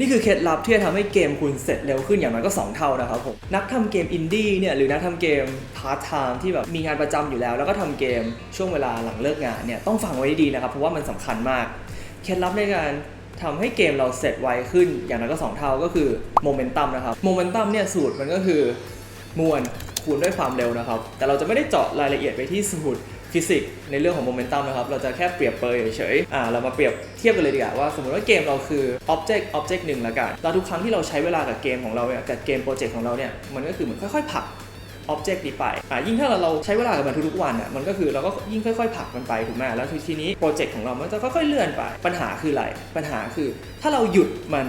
นี่คือเคล็ดลับที่จะทำให้เกมคุณเสร็จเร็วขึ้นอย่างน้อยก็ 2 เท่านะครับผมนักทำเกมอินดี้เนี่ยหรือนักทำเกมพาร์ทไทม์ที่แบบมีงานประจำอยู่แล้ว แล้วก็ทำเกมช่วงเวลาหลังเลิกงานเนี่ยต้องฟังไว้ดีนะครับเพราะว่ามันสำคัญมากเคล็ดลับในการทำให้เกมเราเสร็จไวขึ้นอย่างน้อยก็ 2 เท่าก็คือโมเมนตัมนะครับโมเมนตัมเนี่ยสูตรมันก็คือมวลคูณด้วยความเร็วนะครับ แต่เราจะไม่ได้เจาะรายละเอียดไปที่สูตร ฟิสิกส์ในเรื่องของโมเมนตัมนะครับ เราจะแค่เปรียบเปรยเฉยๆอ่าเรามาเปรียบเทียบกันเลยดีกว่าว่าสมมติว่าเกมเราคือ object object หนึ่งละกันแล้วทุกครั้งที่เราใช้เวลากับเกมของเราเนี่ยกับเกมโปรเจกต์ของเราเนี่ยมันก็คือเหมือนค่อยๆผลัก object นี้ไปอะยิ่งถ้าเราเราใช้เวลากับมันทุกๆวันอะมันก็คือเราก็ยิ่งค่อยๆผลักมันไปถูกไหมแล้วทีนี้โปรเจกต์ของเรา มันจะค่อยๆเลื่อนไป ปัญหาคืออะไร ปัญหาคือ ถ้าเราหยุดมัน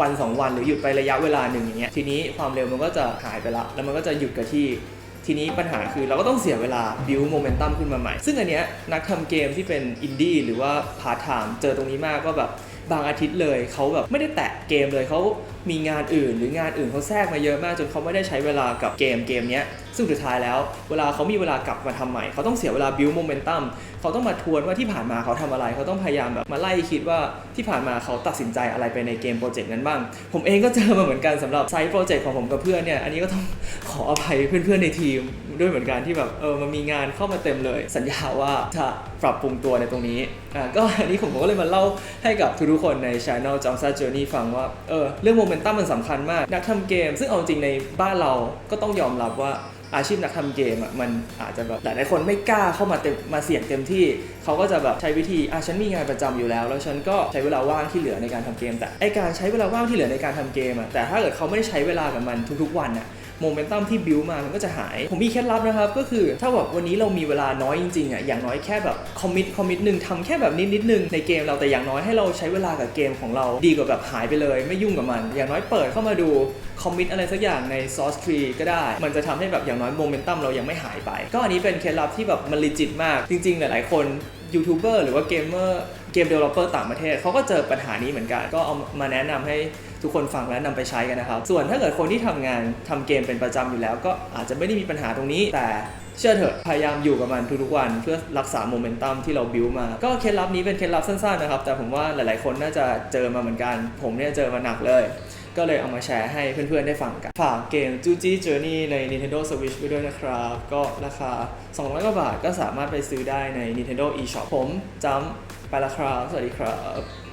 วันสองวันหรือหยุดไประยะเวลาหนึ่งอย่างเงี้ยทีนี้ความเร็วมันก็จะหายไปละแล้วมันก็จะหยุดกับที่ ทีนี้ปัญหาคือเราก็ต้องเสียเวลา build momentum ขึ้นมาใหม่ ซึ่งอันเนี้ยนักทำเกมที่เป็นอินดี้หรือว่าพาร์ทไทม์เจอตรงนี้มากก็แบบ บางอาทิตย์เลยเขาแบบไม่ได้แตะเกมเลยเขามีงานอื่น หรืองานอื่นเขาแทรกมาเยอะมากจนเขาไม่ได้ใช้เวลากับเกมเกมนี้ซึ่งสุดท้ายแล้ว เวลาเขามีเวลากลับมาทำใหม่เขาต้องเสียเวลา build momentum เขาต้องมาทวนว่าที่ผ่านมาเขาทำอะไรเขาต้องพยายามแบบมาไล่คิดว่าที่ผ่านมาเขาตัดสินใจอะไรไปในเกมโปรเจกต์นั้นบ้าง ผมเองก็เจอมาเหมือนกันสำหรับไซต์โปรเจกต์ของผมกับเพื่อนเนี่ยอันนี้ก็ต้องขออภัยเพื่อนๆในทีม ด้วยเหมือนกันที่แบบเออมันมีงานเข้ามาเต็มเลย สัญญาว่าจะปรับปรุงตัวในตรงนี้อ่าก็อันนี้ผมก็เลยมาเล่าให้กับทุกๆคนใน Channel j o h n s o n Journey ฟังว่าเออเรื่องโมเมนตัมมันสำคัญมาก นักทำเกม ซึ่งเอาจริงในบ้านเราก็ต้องยอมรับว่าอาชีพนักทำเกมอะมันอาจจะแบบหลายๆคนไม่กล้าเข้ามาเต็มมาเสี่ยงเต็มที่ เขาก็จะแบบใช้วิธีอะฉันมีงานประจำอยู่แล้ว แล้วฉันก็ใช้เวลาว่างที่เหลือในการทำเกม แต่ไอการใช้เวลาว่างที่เหลือในการทำเกมอะแต่ถ้าเกิดเขาไม่ได้ใช้เวลากับมันทุกๆวันอะ โมเมนตัมที่บิวมามันก็จะหาย ผมมีเคล็ดลับนะครับ ก็คือถ้าแบบวันนี้เรามีเวลาน้อยจริงๆอะอย่างน้อยแค่แบบคอมมิตคอมมิตหนึ่งทำแค่แบบนิดนิดนึงในเกมเราแต่อย่างน้อยให้เราใช้เวลากับเกมของเราดีกว่าแบบหายไปเลย ไม่ยุ่งกับมัน อย่างน้อยเปิดเข้ามาดูคอมมิตอะไรสักอย่างใน Source Tree ก็ได้ มันจะทำให้แบบอย่างน้อยโมเมนตัมเรายังไม่หายไป ก็อันนี้เป็นเคล็ดลับที่แบบมันลิจิตมากจริง ๆ หลายๆคนยูทูบเบอร์หรือว่าเกมเมอร์ มเดเวลลอปเปอร์ต่างประเทศเขาก็เจอปัญหานี้เหมือนกัน ก็เอามาแนะนำให้ทุกคนฟังและนำไปใช้กันนะครับ ส่วนถ้าเกิดคนที่ทำงานทำเกมเป็นประจำอยู่แล้ว ก็อาจจะไม่ได้มีปัญหาตรงนี้ แต่เชื่อเถอะพยายามอยู่กับมันทุกๆวันเพื่อรักษาโมเมนตัมที่เราบิวมา ก็เคล็ดลับนี้เป็นเคล็ดลับสั้นๆนะครับ แต่ผมว่าหลายๆคนน่าจะเจอมาเหมือนกัน ผมเนี่ยเจอมาหนักเลย ก็เลยเอามาแชร์ให้เพื่อนๆได้ฟังกัน ฝากเกมจูจี้ Journey ใน Nintendo Switch ไปด้วยนะครับ ก็ราคา 200กว่าบาทก็สามารถไปซื้อได้ใน Nintendo eShop ผมจำไปละครับ สวัสดีครับ